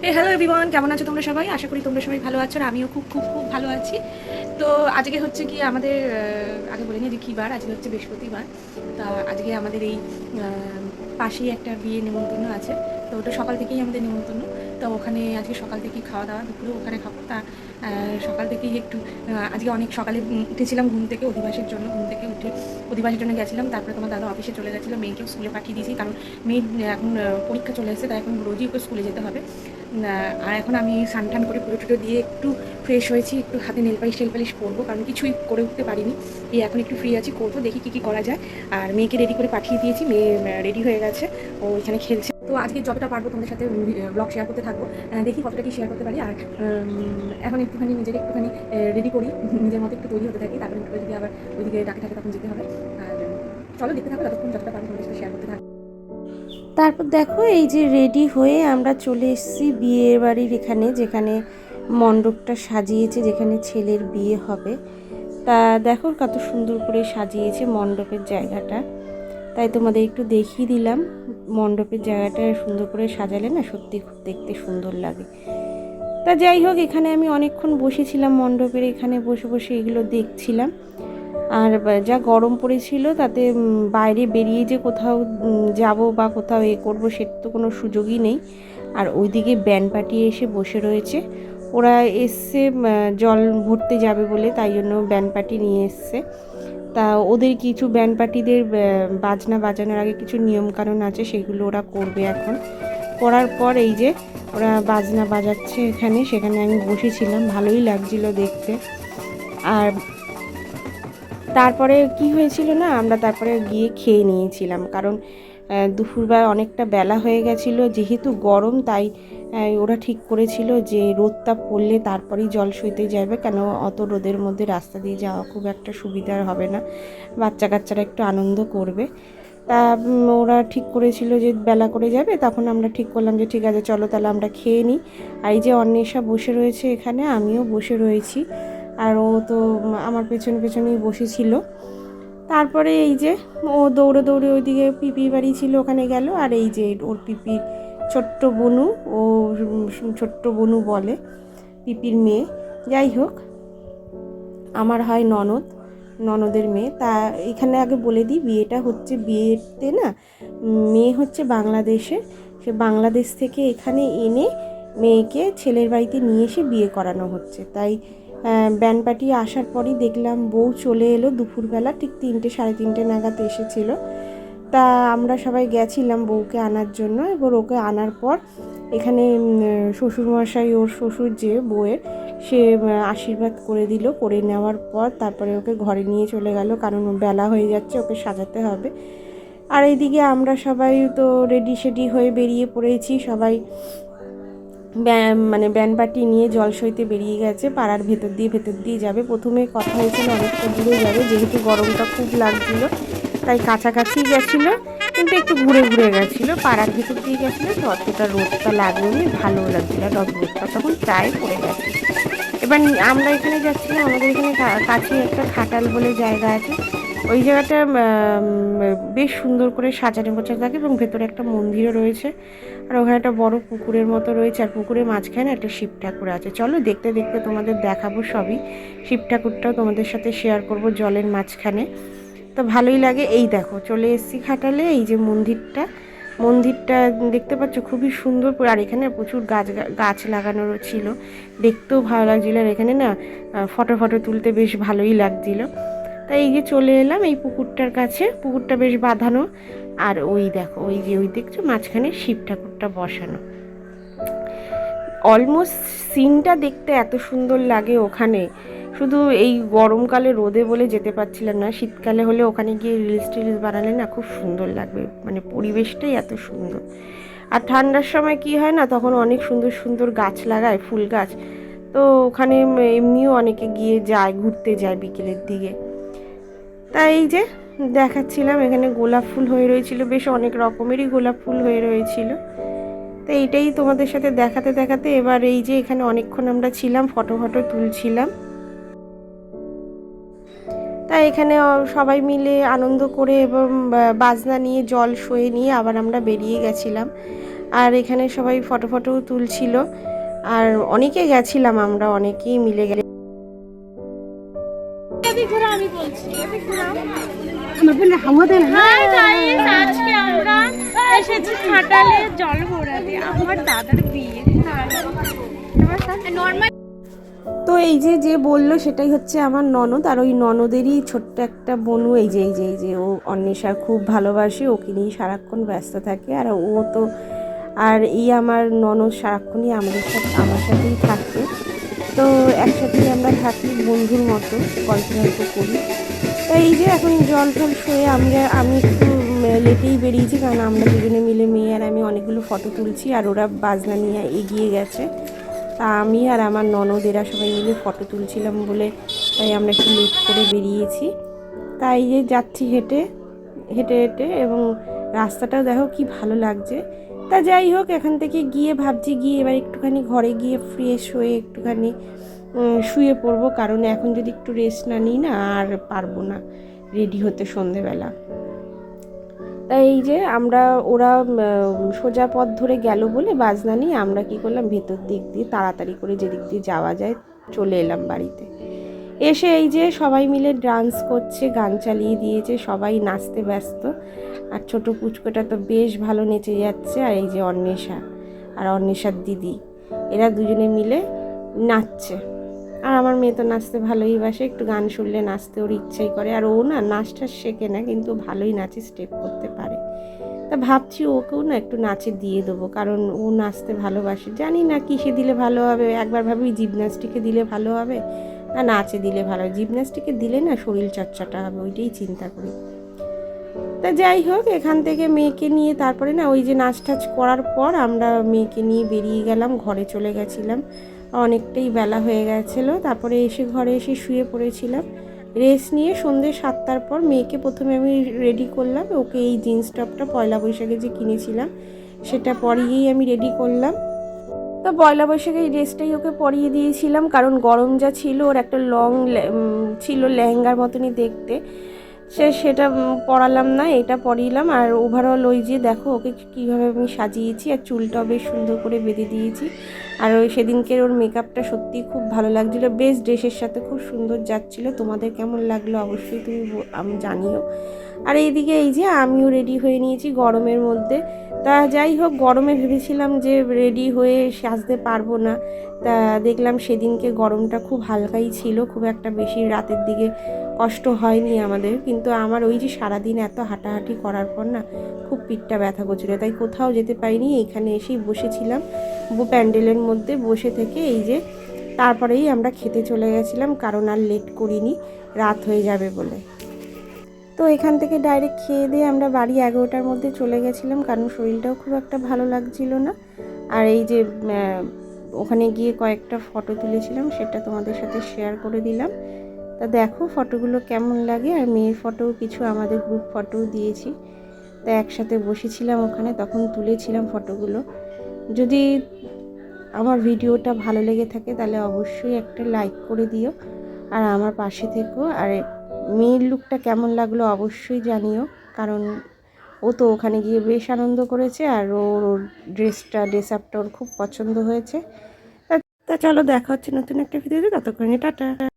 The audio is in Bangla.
হ্যালো এভরিওয়ান কেমন আছো তোমরা সবাই? আশা করি তোমরা সবাই ভালো আছো আর আমিও খুব খুব খুব ভালো আছি। তো আজকে হচ্ছে কি আমাদের আগে বলে নিই যে কী বার, আজকে হচ্ছে বৃহস্পতিবার। তা আজকে আমাদের এই পাশেই একটা বিয়ে নেমন্তন্ন আছে। তো ওটা সকাল থেকেই আমাদের নেমন্তন্ন তো ওখানে আজকে সকাল থেকেই খাওয়া দাওয়া, দুপুরে ওখানে খাব। তা সকাল থেকেই একটু আজকে অনেক সকালে উঠেছিলাম ঘুম থেকে, অধিবাসের জন্য ঘুম থেকে উঠে অধিবাসের জন্য গেছিলাম। তারপরে তোমার দাদা অফিসে চলে গেছিল, মেয়েকেও স্কুলে পাঠিয়ে দিয়েছি, কারণ মেয়ে এখন পরীক্ষা চলে এসেছে, তাই এখন রোজই ওকে স্কুলে যেতে হবে। আর এখন আমি স্নান করে পুরো টুটো দিয়ে একটু ফ্রেশ হয়েছি, একটু হাতে নেল পালিশ টেল পালিশ করব কারণ কিছুই করে উঠতে পারিনি। এই এখন একটু ফ্রি আছি, করব, দেখি কী কী করা যায়। আর মেয়েকে রেডি করে পাঠিয়ে দিয়েছি, মেয়ে রেডি হয়ে গেছে, ও এখানে খেলছে। তো আজকে যতটা পারব তোমাদের সাথে ব্লগ শেয়ার করতে থাকব। দেখি কতটা কি শেয়ার করতে পারি। আর এখন একটুখানি নিজেকে একটুখানি রেডি করি, নিজের মতো একটু তৈরি হতে থাকি, তারপরে যদি আবার ওইদিকে ডাকে থাকে তখন যেতে হবে। আর, চলো দেখতে থাকো, যতক্ষণ যতটা পারব তোমাদের সাথে শেয়ার করতে থাকব। তারপর দেখো এই যে রেডি হয়ে আমরা চলে এসেছি বিয়ের বাড়ির এখানে, যেখানে মণ্ডপটা সাজিয়েছে, যেখানে ছেলের বিয়ে হবে। তা দেখো কত সুন্দর করে সাজিয়েছে মণ্ডপের জায়গাটা। তাই তোমাদের একটু দেখিয়ে দিলাম, মণ্ডপের জায়গাটা সুন্দর করে সাজালে না সত্যি খুব দেখতে সুন্দর লাগে। তা যাই হোক, এখানে আমি অনেকক্ষণ বসেছিলাম মণ্ডপের, এখানে বসে বসে এগুলো দেখছিলাম। আর যা গরম পড়েছিল তাতে বাইরে বেরিয়ে যে কোথাও যাব বা কোথাও এ করব সেটা তো কোনো সুযোগই নেই। আর ওইদিকে ব্যান্ড পার্টি এসে বসে রয়েছে। ওরা এসছে জল ভরতে যাবে বলে, তাই জন্য ব্যান্ড পার্টি নিয়ে এসছে। তা ওদের কিছু ব্যান্ড পার্টিদের বাজনা বাজানোর আগে কিছু নিয়মকানুন আছে, সেগুলো ওরা করবে এখন। করার পর এই যে ওরা বাজনা বাজাচ্ছে এখানে, সেখানে আমি বসেছিলাম, ভালোই লাগছিল দেখতে। আর তারপরে কি হয়েছিল না, আমরা তারপরে গিয়ে খেয়ে নিয়েছিলাম। কারণ দুপুরবেলা অনেকটা বেলা হয়ে গেছিল, যেহেতু গরম, তাই ওরা ঠিক করেছিল যে রোদটা পড়লে তারপরেই জল সইতে যাবে। কেন, অত রোদের মধ্যে রাস্তা দিয়ে যাওয়া খুব একটা সুবিধার হবে না। বাচ্চা কাচ্চারা একটু আনন্দ করবে। তা ওরা ঠিক করেছিল যে বেলা করে যাবে। তখন আমরা ঠিক করলাম যে, ঠিক আছে, চলো তাহলে আমরা খেয়ে নিই। আর এই যে অন্বেষা বসে রয়েছে এখানে, আমিও বসে রয়েছি। আর ও তো আমার পেছনে পেছনেই বসেছিল। তারপরে এই যে ও দৌড়ে দৌড়ে ওইদিকে পিপি বাড়ি ছিল, ওখানে গেল। আর এই যে ওর পিপির ছোট্ট বনু, ও ছোট্ট বনু বলে পিপির মেয়ে। যাই হোক, আমার হয় ননদ, ননদের মেয়ে। তা এখানে আগে বলে দিই, বিয়েটা হচ্ছে, বিয়েতে না, মেয়ে হচ্ছে বাংলাদেশে। সে বাংলাদেশ থেকে এখানে এনে মেয়েকে ছেলের বাড়িতে নিয়ে এসে বিয়ে করানো হচ্ছে। তাই ব্যান্ড পার্টি আসার পরই দেখলাম বউ চলে এলো দুপুরবেলা, ঠিক তিনটে, সাড়ে তিনটে নাগাদ এসেছিল। তা আমরা সবাই গেছিলাম বউকে আনার জন্য, এবার ওকে আনার পর এখানে শ্বশুরমশাই ওর শ্বশুর যে বউয়ের, সে আশীর্বাদ করে দিল, করে নেওয়ার পর তারপরে ওকে ঘরে নিয়ে চলে গেল, কারণ বেলা হয়ে যাচ্ছে, ওকে সাজাতে হবে। আর এইদিকে আমরা সবাই তো রেডি সেডি হয়ে বেরিয়ে পড়েছি, সবাই মানে ব্যান্ড পার্টি নিয়ে জল সইতে বেরিয়ে গেছে, পাড়ার ভেতর দিয়ে ভেতর দিয়ে যাবে। প্রথমে কথা হয়েছিল অনেকটা দূরে যাবে, যেহেতু গরমটা খুব লাগছিল, তাই কাছাকাছি গেছিল, কিন্তু একটু ঘুরে ঘুরে গেছিল। পাড়ার ভেতর দিয়ে গেছিল, তো অতটা রোদটা লাগেনি, ভালো লাগছিল। রোদ রোদটা তখন প্রায় পড়ে গেছে। এবার আমরা এখানে যাচ্ছিলাম, আমাদের এখানে কাছে একটা খাটাল বলে জায়গা আছে। ওই জায়গাটা বেশ সুন্দর করে সাজানো গোছানো থাকে এবং ভেতরে একটা মন্দিরও রয়েছে। আর ওখানে একটা বড় পুকুরের মতো রয়েছে আর পুকুরের মাঝখানে একটা শিব ঠাকুর আছে। চলো দেখতে দেখতে তোমাদের দেখাবো সবই। শিব ঠাকুরটাও তোমাদের সাথে শেয়ার করব জলের মাঝখানে। তো ভালোই লাগে। এই দেখো, চলে এসেছি খাটালে এই যে মন্দিরটা মন্দিরটা দেখতে পাচ্ছ খুবই সুন্দর আর এখানে প্রচুর গাছ গাছ লাগানোরও ছিল। দেখতেও ভালো লাগছিল। আর এখানে না ফটো ফটো তুলতে বেশ ভালোই লাগছিল। তাই এই যে চলে এলাম এই পুকুরটার কাছে। পুকুরটা বেশ বাঁধানো। আর ওই দেখো, ওই যে ওই দেখছ, মাঝখানে শিব ঠাকুরটা বসানো। অলমোস্ট সিনটা দেখতে এত সুন্দর লাগে ওখানে। শুধু এই গরমকালে রোদে বলে যেতে পারছিলাম না, শীতকালে হলে ওখানে গিয়ে রিলস টিলস বানালে না খুব সুন্দর লাগবে। মানে পরিবেশটাই এত সুন্দর। আর ঠান্ডার সময় কি হয় না, তখন অনেক সুন্দর সুন্দর গাছ লাগায়, ফুল গাছ। তো ওখানে এমনিও অনেকে গিয়ে যায়, ঘুরতে যায় বিকেলের দিকে। তাই এই যে দেখাচ্ছিলাম, এখানে গোলাপ ফুল হয়ে রয়েছিল, বেশ অনেক রকমেরই গোলাপ ফুল হয়ে রয়েছিল। তো এইটাই তোমাদের সাথে দেখাতে দেখাতে এবার এই যে এখানে অনেকক্ষণ আমরা ছিলাম, ফটো ফটো তুলছিলাম। তাই এখানে সবাই মিলে আনন্দ করে এবং বাজনা নিয়ে, জল সয়ে নিয়ে আবার আমরা বেরিয়ে গেছিলাম। আর এখানে সবাই ফটো ফটোও তুলছিল। আর অনেকে গেছিলাম আমরা, অনেকেই মিলে গেলে হাই গাইস আজকে আমরা এসেছি খাটালে জল ঘোরাতে আমার দাদার বিয়ে। নর্মাল তো এই যে যে বলল সেটাই হচ্ছে আমার ননদ আর ওই ননদেরই ছোট্ট একটা বনু এই যে এই যে এই যে ও অন্বেষা খুব ভালোবাসে ওকে নিয়ে সারাক্ষণ ব্যস্ত থাকে আর ও তো আর এই আমার ননদ সারাক্ষণই আমাদের সাথে আমার সাথেই থাকে। তো একসাথেই আমরা থাকি বন্ধুর মতো গল্প গল্প করি। এই যে এখন জল টল শুয়ে আমরা, আমি একটু লেটেই বেরিয়েছি কারণ আমরা দুজনে মিলে মেয়ে আর আমি অনেকগুলো ফটো তুলছি আর ওরা বাজনা নিয়ে এগিয়ে গেছে। তা আমি আর আমার ননদেরা সবাই মিলে ফটো তুলছিলাম বলে তাই আমরা একটু লেট করে বেরিয়েছি। তাই যে যাচ্ছি হেঁটে হেঁটে হেঁটে এবং রাস্তাটাও দেখো কি ভালো লাগছে। তা যাই হোক, এখান থেকে গিয়ে ভাবছি গিয়ে এবার একটুখানি ঘরে গিয়ে ফ্রেশ হয়ে একটুখানি শুয়ে পড়ব, কারণ এখন যদি একটু রেস্ট না নিই না, আর পারব না রেডি হতে সন্ধেবেলা। তাই এই যে আমরা, ওরা সোজা পথ ধরে গেল বলে বাজনা নিয়ে আমরা কি করলাম, ভেতর দিক দিয়ে তাড়াতাড়ি করে যেদিক দিয়ে যাওয়া যায়, চলে এলাম বাড়িতে। এসে এই যে সবাই মিলে ডান্স করছে, গান চালিয়ে দিয়েছে, সবাই নাচতে ব্যস্ত। আর ছোট পুচকোটা তো বেশ ভালো নেচে যাচ্ছে, আর এই যে অন্বেষা, আর অন্বেষার দিদি, এরা দুজনে মিলে নাচছে। আর আমার মেয়ে তো নাচতে ভালোই বাসে, একটু গান শুনলে নাচতে ওর ইচ্ছাই করে। আর ও না নাচটা শেখে না, কিন্তু ভালোই নাচে স্টেপ করতে পারে। তা ভাবছি ওকেও না একটু নাচে দিয়ে দেবো, কারণ ও নাচতে ভালোবাসে। জানি না কিসে দিলে ভালো হবে, একবার ভাবি জিমন্যাস্টিকে দিলে ভালো হবে, না নাচে দিলে ভালো হবে। জিমন্যাস্টিকে দিলে না শরীর চর্চাটা হবে, ওইটাই চিন্তা করি। তা যাই হোক, এখান থেকে মেয়েকে নিয়ে, তারপরে না ওই যে নাচ টাচ করার পর আমরা মেয়েকে নিয়ে বেরিয়ে গেলাম, ঘরে চলে গেছিলাম। অনেকটাই বেলা হয়ে গেছিল। তারপরে এসে ঘরে এসে শুয়ে পড়েছিলাম। রেস্ট নিয়ে সন্ধ্যে সাতটার পর মেয়েকে প্রথমে আমি রেডি করলাম। ওকে এই জিন্স টপটা পয়লা বৈশাখে যে কিনেছিলাম, সেটা পরিয়েই আমি রেডি করলাম। তো পয়লা বৈশাখে এই ড্রেসটাই ওকে পরিয়ে দিয়েছিলাম। কারণ গরম যা ছিল, ওর একটা লং ছিল লেহেঙ্গার মতনই দেখতে। সে সেটা পড়ালাম না, এটা পরিলাম। আর ওভারঅল ওই যে দেখো, ওকে কীভাবে আমি সাজিয়েছি, আর চুলটাও বেশ সুন্দর করে বেঁধে দিয়েছি। আর ওই সেদিনকে ওর মেকআপটা সত্যি খুব ভালো লাগছিল। বেশ ড্রেসের সাথে খুব সুন্দর যাচ্ছিল। তোমাদের কেমন লাগল অবশ্যই তুমি আমি জানিও। আর এইদিকে এই যে আমিও রেডি হয়ে নিয়েছি গরমের মধ্যে। তা যাই হোক, গরমে ভেবেছিলাম যে রেডি হয়ে সাজতে পারব না। তা দেখলাম সেদিনকে গরমটা খুব হালকাই ছিল, খুব একটা বেশি রাতের দিকে কষ্ট হয়নি আমাদের। কিন্তু আমার ওই যে সারাদিন এত হাঁটাহাঁটি করার পর না, খুব পিঠটা ব্যথা করছিল। তাই কোথাও যেতে পারিনি, এখানে এসেই বসেছিলাম প্যান্ডেলের মধ্যে বসে থেকে এই যে তারপরেই আমরা খেতে চলে গেছিলাম, কারণ আর লেট করিনি, রাত হয়ে যাবে বলে। তো এখান থেকে ডাইরেক্ট খেয়ে দিয়ে আমরা বাড়ি এগারোটার মধ্যে চলে গেছিলাম, কারণ শরীরটাও খুব একটা ভালো লাগছিল না। আর এই যে ওখানে গিয়ে কয়েকটা ফটো তুলেছিলাম, সেটা তোমাদের সাথে শেয়ার করে দিলাম। তা দেখো ফটোগুলো কেমন লাগে, আর মেয়ের ফটোও কিছু আমাদের গ্রুপ ফটোও দিয়েছি। তা একসাথে বসেছিলাম ওখানে, তখন তুলেছিলাম ফটোগুলো যদি আমার ভিডিওটা ভালো লেগে থাকে, তাহলে অবশ্যই একটা লাইক করে দিও। আর আমার পাশে থেকো, আর মেয়ের লুকটা কেমন লাগল অবশ্যই জানিও, কারণ ও তো ওখানে গিয়ে বেশ আনন্দ করেছে আর ওর ওর ড্রেসটা ড্রেস আপটা ওর খুব পছন্দ হয়েছে। তা চলো দেখা হচ্ছে নতুন একটা ভিডিওতে ততক্ষণে টাটা।